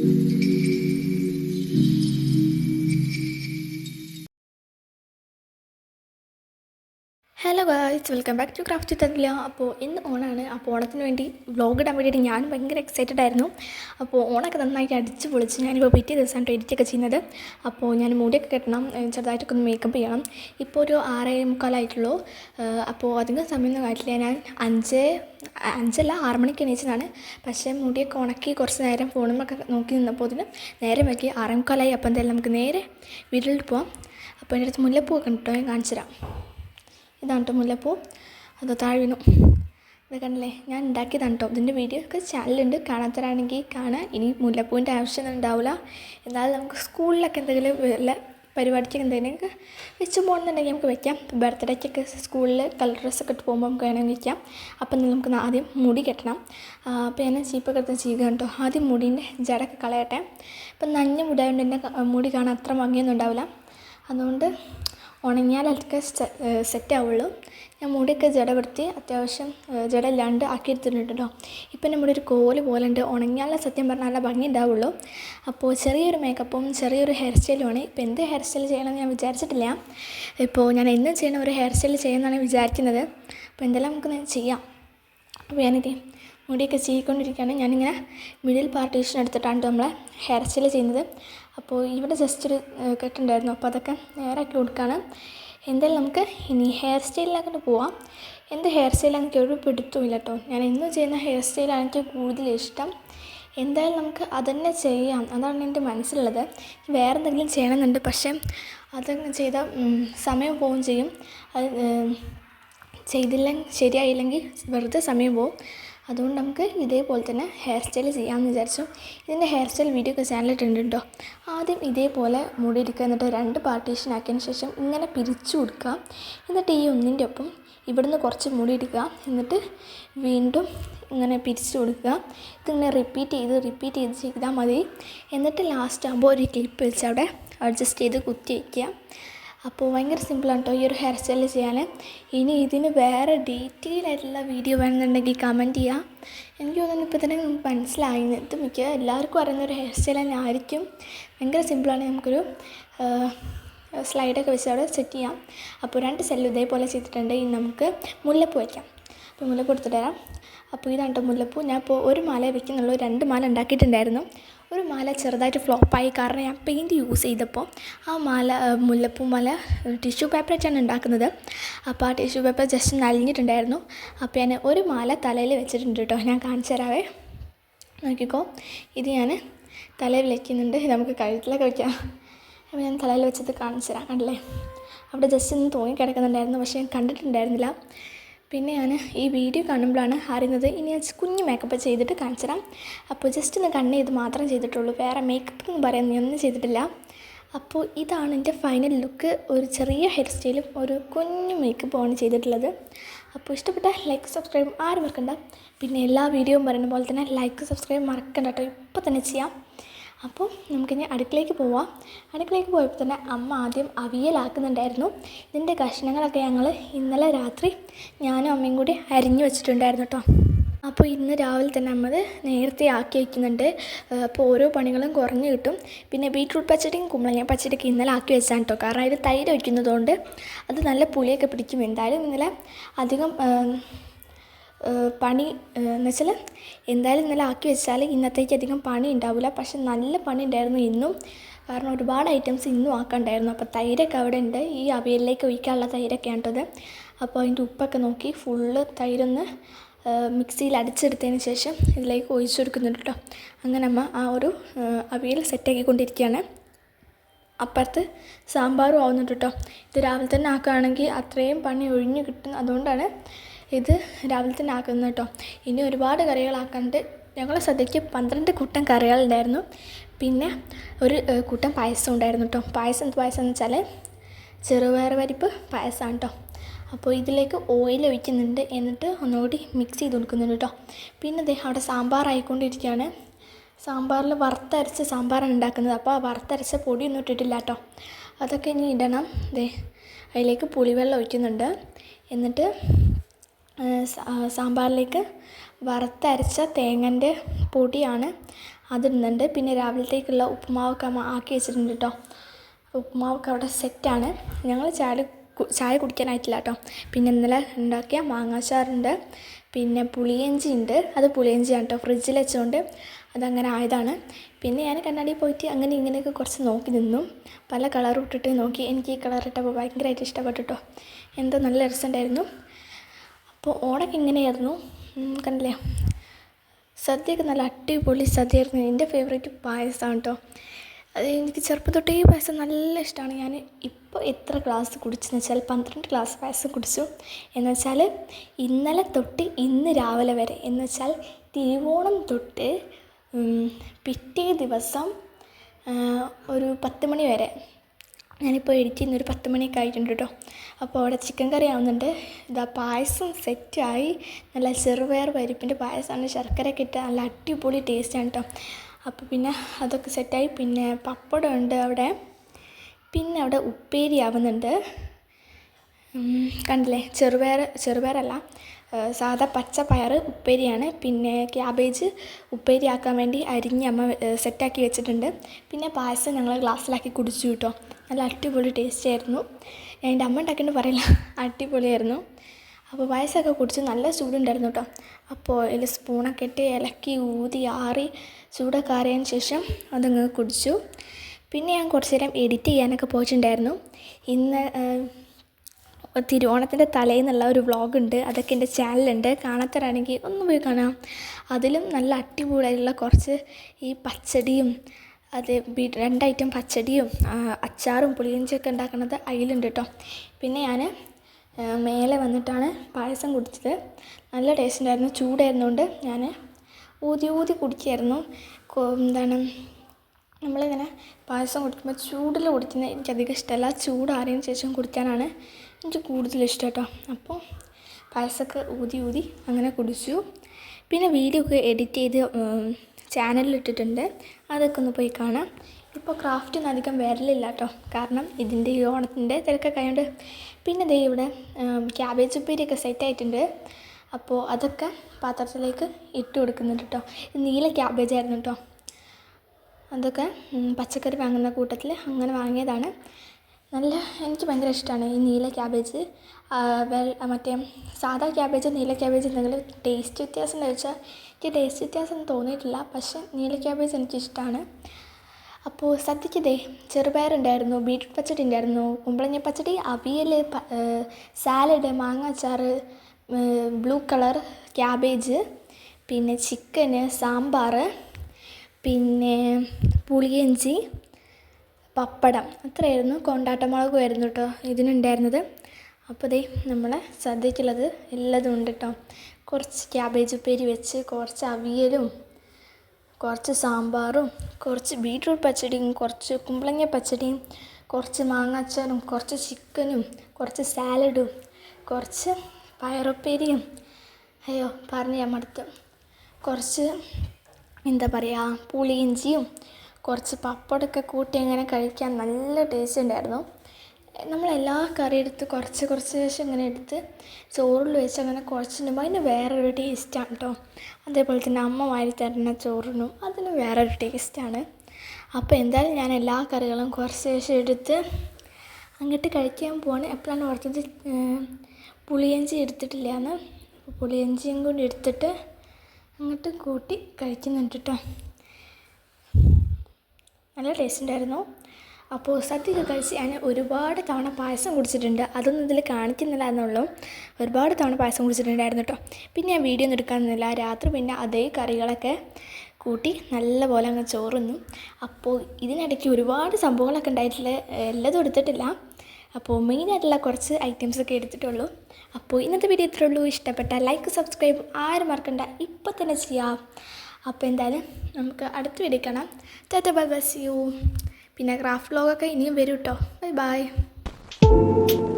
thank you hello guys welcome back to craft തരില്ല അപ്പോൾ ഇന്ന് ഓണാണ്. അപ്പോൾ ഓണത്തിന് വേണ്ടി വ്ലോഗ് ഇടാൻ വേണ്ടിയിട്ട് ഞാൻ ഭയങ്കര എക്സൈറ്റഡ് ആയിരുന്നു. അപ്പോൾ ഓണൊക്കെ നന്നായിട്ട് അടിച്ച് പൊളിച്ച് ഞാനിപ്പോൾ പിറ്റേ ദിവസമാണ് എഡിറ്റൊക്കെ ചെയ്യുന്നത്. അപ്പോൾ ഞാൻ മുടിയൊക്കെ കെട്ടണം ചെറുതായിട്ടൊക്കെ ഒന്ന് മേക്കപ്പ് ചെയ്യണം. ഇപ്പോൾ ഒരു ആറേ മുക്കാലായിട്ടുള്ളൂ. അപ്പോൾ അധികം സമയമൊന്നും കാട്ടില്ല ഞാൻ അഞ്ച് അഞ്ചല്ല ആറ് മണിക്ക് എണീച്ചതാണ്. പക്ഷേ മുടിയൊക്കെ ഉണക്കി കുറച്ച് നേരം ഫോണുമൊക്കെ നോക്കി നിന്നപ്പോൾ അതിന് നേരെ വയ്ക്കി ആറേ മുക്കാലായി. അപ്പോൾ എന്തായാലും നമുക്ക് നേരെ വീട്ടിലോട്ട് പോവാം. അപ്പോൾ എന്റെ അടുത്ത് മുല്ലപ്പൂ ഒക്കെ കേട്ടോ ഞാൻ കാണിച്ചു തരാം ഇതാണ് കേട്ടോ മുല്ലപ്പൂ. അത് താഴെ വീണു. ഇത് കണ്ടില്ലേ? ഞാൻ ഉണ്ടാക്കിയതാണ് കേട്ടോ. ഇതിന്റെ വീഡിയോ ഒക്കെ ചാനലുണ്ട് കാണാത്തവരാണെങ്കിൽ കാണാൻ ഇനി മുല്ലപ്പൂവിന്റെ ആവശ്യമൊന്നും ഉണ്ടാവില്ല. എന്നാലും നമുക്ക് സ്കൂളിലൊക്കെ എന്തെങ്കിലും വല്ല പരിപാടിക്ക് എന്തെങ്കിലും വെച്ച് പോകണമെന്നുണ്ടെങ്കിൽ നമുക്ക് വെക്കാം. ബർത്ത്ഡേക്കൊക്കെ സ്കൂളിൽ കളർ ഡ്രസ്സൊക്കെ ഇട്ട് പോകുമ്പോൾ നമുക്ക് വേണമെങ്കിൽ വെക്കാം. അപ്പം നമുക്ക് ആദ്യം മുടി കെട്ടണം. അപ്പോൾ ഞാൻ ചീപ്പൊക്കെ എടുത്ത് ചെയ്യുക കേട്ടോ. ആദ്യം മുടീന്റെ ജടൊക്കെ കളയട്ടെ. ഇപ്പം നഞ്ഞ മുടിയായതുകൊണ്ട് എന്റെ മുടി കാണാൻ അത്ര ഭംഗിയൊന്നും ഉണ്ടാവില്ല. അതുകൊണ്ട് ഉണങ്ങിയാലൊക്കെ സെറ്റ് ആവുള്ളൂ. ഞാൻ മുടിയൊക്കെ ജടപെടുത്തി അത്യാവശ്യം ജട ഇല്ലാണ്ട് ആക്കി എടുത്തിട്ടുണ്ട് കേട്ടോ ഇപ്പം നമ്മുടെ ഒരു കോൽ പോലെ ഉണ്ട്. ഉണങ്ങിയാലേ സത്യം പറഞ്ഞാൽ നല്ല ഭംഗി ഉണ്ടാവുള്ളൂ. അപ്പോൾ ചെറിയൊരു മേക്കപ്പും ചെറിയൊരു ഹെയർ സ്റ്റൈലുമാണ് ഇപ്പോൾ എന്ത് ഹെയർ സ്റ്റൈൽ ചെയ്യണമെന്ന് ഞാൻ വിചാരിച്ചിട്ടില്ല. ഇപ്പോൾ ഞാൻ എന്നും ചെയ്യണം ഒരു ഹെയർ സ്റ്റൈൽ ചെയ്യുമെന്നാണ് വിചാരിക്കുന്നത്. അപ്പോൾ എന്തെല്ലാം നമുക്ക് ചെയ്യാം? അപ്പോൾ ഞാനിത് മുടിയൊക്കെ ചീക്കൊണ്ടിരിക്കുകയാണ് ഞാനിങ്ങനെ മിഡിൽ പാർട്ടീഷൻ എടുത്തിട്ടാണ് നമ്മൾ ഹെയർ സ്റ്റൈൽ ചെയ്യുന്നത്. അപ്പോൾ ഇവിടെ ജസ്റ്റ് ഒരു കെട്ടുണ്ടായിരുന്നു. അപ്പോൾ അതൊക്കെ നേരാക്കി കൊടുക്കുകയാണ് എന്തായാലും നമുക്ക് ഇനി ഹെയർ സ്റ്റൈലിലാക്കിട്ട് പോവാം. എന്ത് ഹെയർ സ്റ്റൈലാണ് എനിക്ക് ഒരു പിടുത്തമില്ല കേട്ടോ. ഞാൻ ഇന്ന് ചെയ്യുന്ന ഹെയർ സ്റ്റൈലാണ് എനിക്ക് കൂടുതൽ ഇഷ്ടം. എന്തായാലും നമുക്ക് അതന്നെ ചെയ്യാം. അതാണ് എന്റെ മനസ്സിലുള്ളത്. വേറെ എന്തെങ്കിലും ചെയ്യണമെന്നുണ്ട്. പക്ഷേ അതങ്ങ് ചെയ്താൽ സമയം പോവുകയും ചെയ്യും. അത് ചെയ്തില്ലെങ്കിൽ ശരിയായില്ലെങ്കിൽ വെറുതെ സമയം പോകും അതുകൊണ്ട് നമുക്ക് ഇതേപോലെ തന്നെ ഹെയർ സ്റ്റൈൽ ചെയ്യാമെന്ന് വിചാരിച്ചു. ഇതിന്റെ ഹെയർ സ്റ്റൈൽ വീഡിയോ ഒക്കെ ചാനലിട്ടുണ്ട് ആദ്യം ഇതേപോലെ മുടി എടുക്കുക എന്നിട്ട് രണ്ട് പാർട്ടീഷൻ ആക്കിയതിന് ശേഷം ഇങ്ങനെ പിരിച്ചു കൊടുക്കുക. എന്നിട്ട് ഈ ഒന്നിന്റെ ഒപ്പം ഇവിടുന്ന് കുറച്ച് മുടി എടുക്കുക. എന്നിട്ട് വീണ്ടും ഇങ്ങനെ പിരിച്ചു കൊടുക്കുക. ഇതിങ്ങനെ റിപ്പീറ്റ് ചെയ്ത് റിപ്പീറ്റ് ചെയ്ത് ചെയ്താൽ മതി. എന്നിട്ട് ലാസ്റ്റ് ആകുമ്പോൾ ഒരു ക്ലിപ്പ് വെച്ച് അവിടെ അഡ്ജസ്റ്റ് ചെയ്ത് കുത്തി വയ്ക്കുക. അപ്പോൾ ഭയങ്കര സിമ്പിളാണ് കേട്ടോ ഈ ഒരു ഹെയർ സ്റ്റൈൽ ചെയ്യാൻ. ഇനി ഇതിന് വേറെ ഡീറ്റെയിൽ ആയിട്ടുള്ള വീഡിയോ വേണമെന്നുണ്ടെങ്കിൽ കമന്റ് ചെയ്യാം. എനിക്ക് തോന്നുന്നു ഇപ്പോൾ തന്നെ മനസ്സിലായി ഇത് മിക്ക എല്ലാവർക്കും അറിയുന്ന ഒരു ഹെയർ സ്റ്റൈൽ തന്നെ ആയിരിക്കും. ഭയങ്കര സിമ്പിളാണ് നമുക്കൊരു സ്ലൈഡൊക്കെ വെച്ച് അവിടെ സെറ്റ് ചെയ്യാം. അപ്പോൾ രണ്ട് സെല്ല് ഇതേപോലെ ചെയ്തിട്ടുണ്ട്. ഇനി നമുക്ക് മുല്ലപ്പൂ വയ്ക്കാം അപ്പോൾ മുല്ലപ്പൂ എടുത്തിട്ട് തരാം അപ്പോൾ ഇതാണ് കേട്ടോ മുല്ലപ്പൂ. ഞാൻ ഇപ്പോൾ ഒരു മാല വെക്കുന്നുള്ളൂ. രണ്ട് മാല ഉണ്ടാക്കിയിട്ടുണ്ടായിരുന്നു. ഒരു മാല ചെറുതായിട്ട് ഫ്ലോപ്പായി. കാരണം ഞാൻ പെയിന്റ് യൂസ് ചെയ്തപ്പോൾ ആ മാല മുല്ലപ്പൂ മാല ടിഷ്യൂ പേപ്പർ വെച്ചാണ് ഉണ്ടാക്കുന്നത്. അപ്പോൾ ആ ടിഷ്യൂ പേപ്പർ ജസ്റ്റ് നലിഞ്ഞിട്ടുണ്ടായിരുന്നു അപ്പോൾ ഞാൻ ഒരു മാല തലയിൽ വെച്ചിട്ടുണ്ട് കേട്ടോ. ഞാൻ കാണിച്ചു തരാവേ. നോക്കിക്കോ. ഇത് ഞാൻ തലയിൽ വയ്ക്കുന്നുണ്ട് നമുക്ക് കഴുത്തിലൊക്കെ വയ്ക്കാം അപ്പോൾ ഞാൻ തലയിൽ വെച്ചത് കാണിച്ചു തരാം. കണ്ടില്ലേ? അവിടെ ജസ്റ്റ് ഒന്ന് തൂങ്ങി കിടക്കുന്നുണ്ടായിരുന്നു പക്ഷേ ഞാൻ കണ്ടിട്ടുണ്ടായിരുന്നില്ല. പിന്നെ ഞാൻ ഈ വീഡിയോ കാണുമ്പോഴാണ് അറിയുന്നത്. ഇനി ഞാൻ കുഞ്ഞ് മേക്കപ്പ് ചെയ്തിട്ട് കാണിച്ചു തരാം. അപ്പോൾ ജസ്റ്റ് ഒന്ന് കണ്ണ് ചെയ്ത് മാത്രം ചെയ്തിട്ടുള്ളൂ. വേറെ മേക്കപ്പ് എന്ന് പറയുന്നത് ഒന്നും ചെയ്തിട്ടില്ല. അപ്പോൾ ഇതാണ് എന്റെ ഫൈനൽ ലുക്ക് ഒരു ചെറിയ ഹെയർ സ്റ്റൈലും ഒരു കുഞ്ഞു മേക്കപ്പുമാണ് ചെയ്തിട്ടുള്ളത്. അപ്പോൾ ഇഷ്ടപ്പെട്ട ലൈക്ക് സബ്സ്ക്രൈബ് ആരും മറക്കണ്ട. പിന്നെ എല്ലാ വീഡിയോയും പറയുന്ന പോലെ തന്നെ ലൈക്ക് സബ്സ്ക്രൈബ് മറക്കണ്ട കേട്ടോ ഇപ്പോൾ തന്നെ ചെയ്യാം. അപ്പോൾ നമുക്കിനി അടുക്കളയിലേക്ക് പോവാം. അടുക്കളയിലേക്ക് പോയപ്പോൾ തന്നെ അമ്മ ആദ്യം അവിയലാക്കുന്നുണ്ടായിരുന്നു. ഇതിന്റെ കഷ്ണങ്ങളൊക്കെ ഞങ്ങൾ ഇന്നലെ രാത്രി ഞാനും അമ്മയും കൂടി അരിഞ്ഞു വെച്ചിട്ടുണ്ടായിരുന്നു കേട്ടോ. അപ്പോൾ ഇന്ന് രാവിലെ തന്നെ നമ്മൾ നേരത്തെ ആക്കി വയ്ക്കുന്നുണ്ട്. അപ്പോൾ ഓരോ പണികളും കുറഞ്ഞു കിട്ടും. പിന്നെ ബീട്രൂട്ട് പച്ചടിയും കുമ്പളങ്ങ പച്ചടിയൊക്കെ ഇന്നലെ ആക്കി വെച്ചാണ് കേട്ടോ. കാരണം അതിൽ തൈര് വയ്ക്കുന്നതുകൊണ്ട് അത് നല്ല പുളിയൊക്കെ പിടിക്കും. എന്തായാലും ഇന്നലെ അധികം പണി എന്ന് വെച്ചാൽ എന്തായാലും ഇന്നലെ ആക്കി വെച്ചാൽ ഇന്നത്തേക്ക് അധികം പണി ഉണ്ടാവില്ല പക്ഷെ നല്ല പണി ഉണ്ടായിരുന്നു ഇന്നും. കാരണം ഒരുപാട് ഐറ്റംസ് ഇന്നും ആക്കണ്ടായിരുന്നു. അപ്പോൾ തൈരൊക്കെ അവിടെ ഉണ്ട്. ഈ അവിയലിലേക്ക് ഒഴിക്കാനുള്ള തൈരൊക്കെ ആണത് അപ്പോൾ അതിന്റെ ഉപ്പൊക്കെ നോക്കി ഫുള്ള് തൈരൊന്ന് മിക്സിയിൽ അടിച്ചെടുത്തതിന് ശേഷം ഇതിലേക്ക് ഒഴിച്ചു കൊടുക്കുന്നുണ്ട് കേട്ടോ. അങ്ങനെ അമ്മ ആ ഒരു അവിയൽ സെറ്റാക്കിക്കൊണ്ടിരിക്കുകയാണ് അപ്പുറത്ത് സാമ്പാറും ആവുന്നുണ്ട് കേട്ടോ. ഇത് രാവിലെ തന്നെ ആക്കുകയാണെങ്കിൽ അത്രയും പണി ഒഴിഞ്ഞു കിട്ടും. അതുകൊണ്ടാണ് ഇത് രാവിലെ തന്നെ ആക്കുന്നത് കേട്ടോ. ഇനി ഒരുപാട് കറികളാക്കാണ്ട് ഞങ്ങളെ സദ്യക്ക് പന്ത്രണ്ട് കൂട്ടം കറികളുണ്ടായിരുന്നു പിന്നെ ഒരു കൂട്ടം പായസം ഉണ്ടായിരുന്നു കേട്ടോ. പായസം എന്ത് പായസം എന്ന് വെച്ചാൽ ചെറുപയർ പരിപ്പ് പായസമാണ് കേട്ടോ. അപ്പോൾ ഇതിലേക്ക് ഓയിൽ ഒഴിക്കുന്നുണ്ട്. എന്നിട്ട് ഒന്നുകൂടി മിക്സ് ചെയ്ത് കൊടുക്കുന്നുണ്ട് കേട്ടോ. പിന്നെ ദേ അവിടെ സാമ്പാർ ആയിക്കൊണ്ടിരിക്കുകയാണ്. സാമ്പാറിൽ വറുത്തരച്ച സാമ്പാറാണ് ഉണ്ടാക്കുന്നത്. അപ്പോൾ ആ വറുത്തരച്ച പൊടിയൊന്നും ഇട്ടിട്ടില്ല കേട്ടോ. അതൊക്കെ ഇനി ഇടണം. ദേ അതിലേക്ക് പുളിവെള്ളം ഒഴിക്കുന്നുണ്ട്. എന്നിട്ട് സാമ്പാറിലേക്ക് വറുത്തരച്ച തേങ്ങന്റെ പൊടിയാണ് അതിടുന്നുണ്ട്. പിന്നെ രാവിലത്തേക്കുള്ള ഉപ്പുമാവൊക്കെ ആക്കി വെച്ചിട്ടുണ്ട് കേട്ടോ ഉപ്പുമാവൊക്കെ അവിടെ സെറ്റാണ്. ഞങ്ങൾ ചായ ചായ കുടിക്കാനായിട്ടില്ല കേട്ടോ പിന്നെ ഇന്നലെ ഉണ്ടാക്കിയ മാങ്ങാച്ചാറുണ്ട്. പിന്നെ പുളിയഞ്ചി ഉണ്ട് അത് പുളിയഞ്ചിയാണ് കേട്ടോ ഫ്രിഡ്ജിൽ വെച്ചുകൊണ്ട് അതങ്ങനെ ആയതാണ്. പിന്നെ ഞാൻ കണ്ണാടിയിൽ പോയിട്ട് അങ്ങനെ ഇങ്ങനെയൊക്കെ കുറച്ച് നോക്കി നിന്നു. പല കളറും ഇട്ടിട്ട് നോക്കി. എനിക്ക് ഈ കളർ ഇട്ടപ്പോൾ ഭയങ്കരമായിട്ട് ഇഷ്ടപ്പെട്ടു കേട്ടോ എന്തോ നല്ല രസമുണ്ടായിരുന്നു. അപ്പോൾ ഓണൊക്കെ ഇങ്ങനെയായിരുന്നു കണ്ടില്ലേ? സദ്യയൊക്കെ നല്ല അടിപൊളി സദ്യയായിരുന്നു. എന്റെ ഫേവറേറ്റ് പായസമാണ് കേട്ടോ. അത് എനിക്ക് ചെറുപ്പം തൊട്ടേ പായസം നല്ല ഇഷ്ടമാണ്. ഞാൻ ഇപ്പോൾ എത്ര ഗ്ലാസ് കുടിച്ചെന്ന് വെച്ചാൽ പന്ത്രണ്ട് ഗ്ലാസ് പായസം കുടിച്ചു. എന്ന് വെച്ചാൽ ഇന്നലെ തൊട്ട് ഇന്ന് രാവിലെ വരെ. എന്ന് വെച്ചാൽ തിരുവോണം തൊട്ട് പിറ്റേ ദിവസം ഒരു പത്ത് മണി വരെ. ഞാനിപ്പോൾ എഡിറ്റ് ചെയ്യുന്ന ഒരു പത്ത് മണിയൊക്കെ ആയിട്ടുണ്ട് കേട്ടോ അപ്പോൾ അവിടെ ചിക്കൻ കറി ആവുന്നുണ്ട്. ഇതാ പായസം സെറ്റായി നല്ല ചെറുപയർ പരിപ്പിന്റെ പായസമാണ്. ശർക്കരയൊക്കെ ഇട്ട് നല്ല അടിപൊളി ടേസ്റ്റാണ് കേട്ടോ അപ്പോൾ പിന്നെ അതൊക്കെ സെറ്റായി പിന്നെ പപ്പടം ഉണ്ട് അവിടെ. പിന്നെ അവിടെ ഉപ്പേരി ആവുന്നുണ്ട്. കണ്ടില്ലേ? ചെറുപയർ ചെറുപയറല്ല. സാധാ പച്ച പയർ ഉപ്പേരിയാണ്. പിന്നെ ക്യാബേജ് ഉപ്പേരി ആക്കാൻ വേണ്ടി അരിഞ്ഞ് അമ്മ സെറ്റാക്കി വെച്ചിട്ടുണ്ട്. പിന്നെ പായസം ഞങ്ങൾ ഗ്ലാസ്സിലാക്കി കുടിച്ചു കേട്ടോ നല്ല അടിപൊളി ടേസ്റ്റ് ആയിരുന്നു. എന്റെ അമ്മ ഉണ്ടാക്കിയിട്ട് പറയില്ല. അടിപൊളിയായിരുന്നു. അപ്പോൾ പായസമൊക്കെ കുടിച്ച് നല്ല ചൂടുണ്ടായിരുന്നു കേട്ടോ. അപ്പോൾ അതിൽ സ്പൂണൊക്കെ ഇട്ട് ഇലക്കി ഊതി ആറി ചൂടൊക്കെ ആറിയതിന് ശേഷം അതങ്ങ് കുടിച്ചു. പിന്നെ ഞാൻ കുറച്ച് നേരം എഡിറ്റ് ചെയ്യാനൊക്കെ പോയിട്ടുണ്ടായിരുന്നു. ഇന്ന് തിരുവോണത്തിന്റെ തലേന്നുള്ള ഒരു വ്ളോഗ് ഉണ്ട്. അതൊക്കെ എന്റെ ചാനലുണ്ട് കാണാത്തവരാണെങ്കിൽ ഒന്ന് പോയി കാണാം. അതിലും നല്ല അടിപൊളിയായിട്ടുള്ള കുറച്ച് ഈ പച്ചടിയും അത് രണ്ട് ഐറ്റം പച്ചടിയും അച്ചാറും പുളിയിഞ്ചിയൊക്കെ ഉണ്ടാക്കുന്നത് അതിലുണ്ട് കേട്ടോ പിന്നെ ഞാൻ മേലെ വന്നിട്ടാണ് പായസം കുടിച്ചത്. നല്ല ടേസ്റ്റ് ഉണ്ടായിരുന്നു ചൂടായിരുന്നുകൊണ്ട് ഞാൻ ഊതി ഊതി കുടിക്കായിരുന്നു. എന്താണ് നമ്മളിങ്ങനെ പായസം കുടിക്കുമ്പോൾ ചൂടിൽ കുടിക്കുന്നത് എനിക്കധികം ഇഷ്ടമല്ല ചൂടാറിയതിന് ശേഷം കുടിക്കാനാണ് എനിക്ക് കൂടുതൽ ഇഷ്ടം കേട്ടോ അപ്പോൾ പായസമൊക്കെ ഊതി ഊതി അങ്ങനെ കുടിച്ചു. പിന്നെ വീഡിയോ ഒക്കെ എഡിറ്റ് ചെയ്ത് ചാനലിൽ ഇട്ടിട്ടുണ്ട് അതൊക്കെ ഒന്ന് പോയി കാണാം. ഇപ്പോൾ ക്രാഫ്റ്റൊന്നും അധികം വരലില്ല കേട്ടോ കാരണം ഇതിന്റെ ഈ ഓണത്തിന്റെ തിരക്കൊക്കെ ആയതുകൊണ്ട് പിന്നെ ദേ ഇവിടെ ക്യാബേജ് ഉപ്പേരിയൊക്കെ സെറ്റ് ആയിട്ടുണ്ട്. അപ്പോൾ അതൊക്കെ പാത്രത്തിലേക്ക് ഇട്ട് കൊടുക്കുന്നുണ്ട് കേട്ടോ നീല ക്യാബേജ് ആയിരുന്നു കേട്ടോ അതൊക്കെ പച്ചക്കറി വാങ്ങുന്ന കൂട്ടത്തിൽ അങ്ങനെ വാങ്ങിയതാണ്. നല്ല എനിക്ക് ഭയങ്കര ഇഷ്ടമാണ് ഈ നീല ക്യാബേജ്. മറ്റേ സാധാ ക്യാബേജ് നീല ക്യാബേജ് എന്തെങ്കിലും ടേസ്റ്റ് വ്യത്യാസം എന്ന് ചോദിച്ചാൽ എനിക്ക് ടേസ്റ്റ് വ്യത്യാസം ഒന്നും തോന്നിയിട്ടില്ല. പക്ഷേ നീല ക്യാബേജ് എനിക്കിഷ്ടമാണ് അപ്പോൾ സദ്യക്ക് ദേ ചെറുപയറുണ്ടായിരുന്നു ബീട്രൂട്ട് പച്ചടി ഉണ്ടായിരുന്നു കുമ്പളങ്ങ പച്ചടി അവിയൽ സാലഡ് മാങ്ങ അച്ചാർ ബ്ലൂ കളർ ക്യാബേജ് പിന്നെ ചിക്കന് സാമ്പാർ പിന്നെ പുളിയഞ്ചി പപ്പടം. അത്രയായിരുന്നു. കൊണ്ടാട്ടമുളകുമായിരുന്നു കേട്ടോ ഇതിനുണ്ടായിരുന്നത്. അപ്പോൾ ദേ നമ്മളെ സദ്യക്കുള്ളത് എല്ലാതും ഉണ്ട് കേട്ടോ കുറച്ച് ക്യാബേജ് ഉപ്പേരി വെച്ച് കുറച്ച് അവിയലും കുറച്ച് സാമ്പാറും കുറച്ച് ബീട്രൂട്ട് പച്ചടിയും കുറച്ച് കുമ്പളങ്ങ പച്ചടിയും കുറച്ച് മാങ്ങാച്ചാറും കുറച്ച് ചിക്കനും കുറച്ച് സാലഡും കുറച്ച് പയറുപ്പേരിയും. അയ്യോ പറഞ്ഞ് ഞാൻ മടുത്തു. കുറച്ച് എന്താ പറയുക പുളിയിഞ്ചിയും കുറച്ച് പപ്പടമൊക്കെ കൂട്ടി അങ്ങനെ കഴിക്കാൻ നല്ല ടേസ്റ്റ് ഉണ്ടായിരുന്നു. നമ്മളെല്ലാ കറി എടുത്ത് കുറച്ച് കുറച്ച് ശേഷം ഇങ്ങനെ എടുത്ത് ചോറിൽ വെച്ച് അങ്ങനെ കുറച്ചിടുമ്പോൾ അതിന് വേറൊരു ടേസ്റ്റാണ് കേട്ടോ അതേപോലെ തന്നെ അമ്മ വാരി തരുന്ന ചോറിനും അതിന് വേറൊരു ടേസ്റ്റാണ് അപ്പോൾ എന്തായാലും ഞാൻ എല്ലാ കറികളും കുറച്ച് ശേഷം എടുത്ത് അങ്ങോട്ട് കഴിക്കാൻ പോവാണ്. എപ്പോഴാണ് ഓർത്തത് പുളിയഞ്ചി എടുത്തിട്ടില്ല എന്ന് പുളിയഞ്ചിയും കൂടി എടുത്തിട്ട് അങ്ങോട്ട് കൂട്ടി കഴിക്കുന്നുണ്ട് കേട്ടോ നല്ല ടേസ്റ്റ് ഉണ്ടായിരുന്നു അപ്പോൾ സദ്യയൊക്കെ കഴിച്ച് ഞാൻ ഒരുപാട് തവണ പായസം കുടിച്ചിട്ടുണ്ട്. അതൊന്നും ഇതിൽ കാണിക്കുന്നില്ല എന്നുള്ളൂ ഒരുപാട് തവണ പായസം കുടിച്ചിട്ടുണ്ടായിരുന്നു കേട്ടോ പിന്നെ ഞാൻ വീഡിയോ ഒന്നും എടുക്കാനൊന്നുമില്ല. രാത്രി പിന്നെ അതേ കറികളൊക്കെ കൂട്ടി നല്ലപോലെ അങ്ങ് ചോറുന്നു. അപ്പോൾ ഇതിനിടയ്ക്ക് ഒരുപാട് സംഭവങ്ങളൊക്കെ ഉണ്ടായിട്ടില്ല. എല്ലാതും എടുത്തിട്ടില്ല. അപ്പോൾ മെയിനായിട്ടുള്ള കുറച്ച് ഐറ്റംസൊക്കെ എടുത്തിട്ടുള്ളൂ. അപ്പോൾ ഇന്നത്തെ വീഡിയോ ഇത്രേ ഉള്ളൂ. ഇഷ്ടപ്പെട്ട ലൈക്ക് സബ്സ്ക്രൈബ് ആരും മറക്കണ്ട. ഇപ്പം തന്നെ ചെയ്യാം. അപ്പോൾ എന്തായാലും നമുക്ക് അടുത്ത വീഡിയോ കാണാം. ടാറ്റ ബൈ ബസ് യു പിന്നെ ക്രാഫ്റ്റ് വ്ലോഗൊക്കെ ഇനിയും വരും കേട്ടോ ബൈ ബൈ